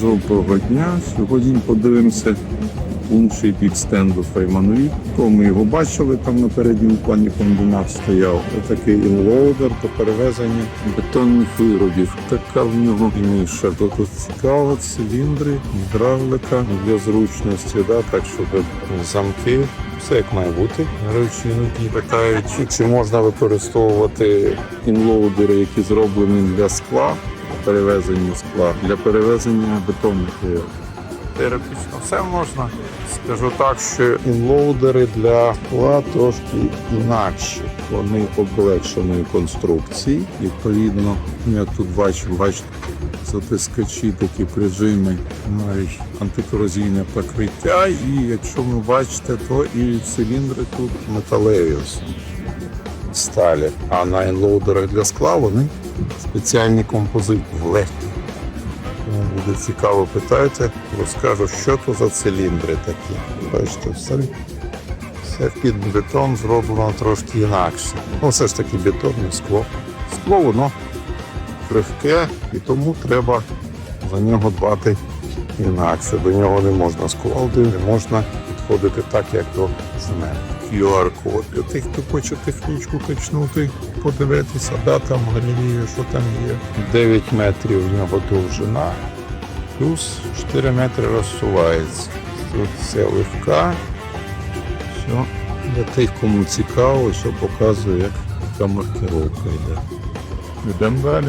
Доброго дня. Сьогодні подивимося інший бік стенду Фейманові. Ми його бачили там на передньому плані комбінат стояв. Отакий інлоудер до перевезення бетонних виробів. Така в нього ніша. Тут цікаво, циліндри, гідравлика для зручності, да, так щоб замки. Все як має бути. Речі іноді питають, чи можна використовувати інлоудери, які зроблені для скла, перевезення скла, для перевезення бетонних виробів. Теоретично все можна. Скажу так, що інлоудери для скла трошки інакші. Вони облегшеної конструкції. Відповідно, я тут бачу, бачите, затискачі такі прижими, навіть антикорозійне покриття. І якщо ви бачите, то і циліндри тут металеві сталі. А на інлоудерах для скла вони спеціальні композити легкі. Кому буде цікаво, питайте, розкажу, що то за циліндри такі. Бачите, все, все під бетон зроблено трошки інакше. Ну, все ж таки бетонне скло. Скло воно крихке, і тому треба за нього дбати інакше. До нього не можна сколди, не можна підходити так, як до цементу. QR-код для тих, хто хоче технічку качнути, подивитися, да, там в що там є. 9 метрів в нього довжина, плюс 4 метри розсувається. Тут все легка. Все. Для тих, кому цікаво, що показує, як така маркировка йде. Йдемо далі.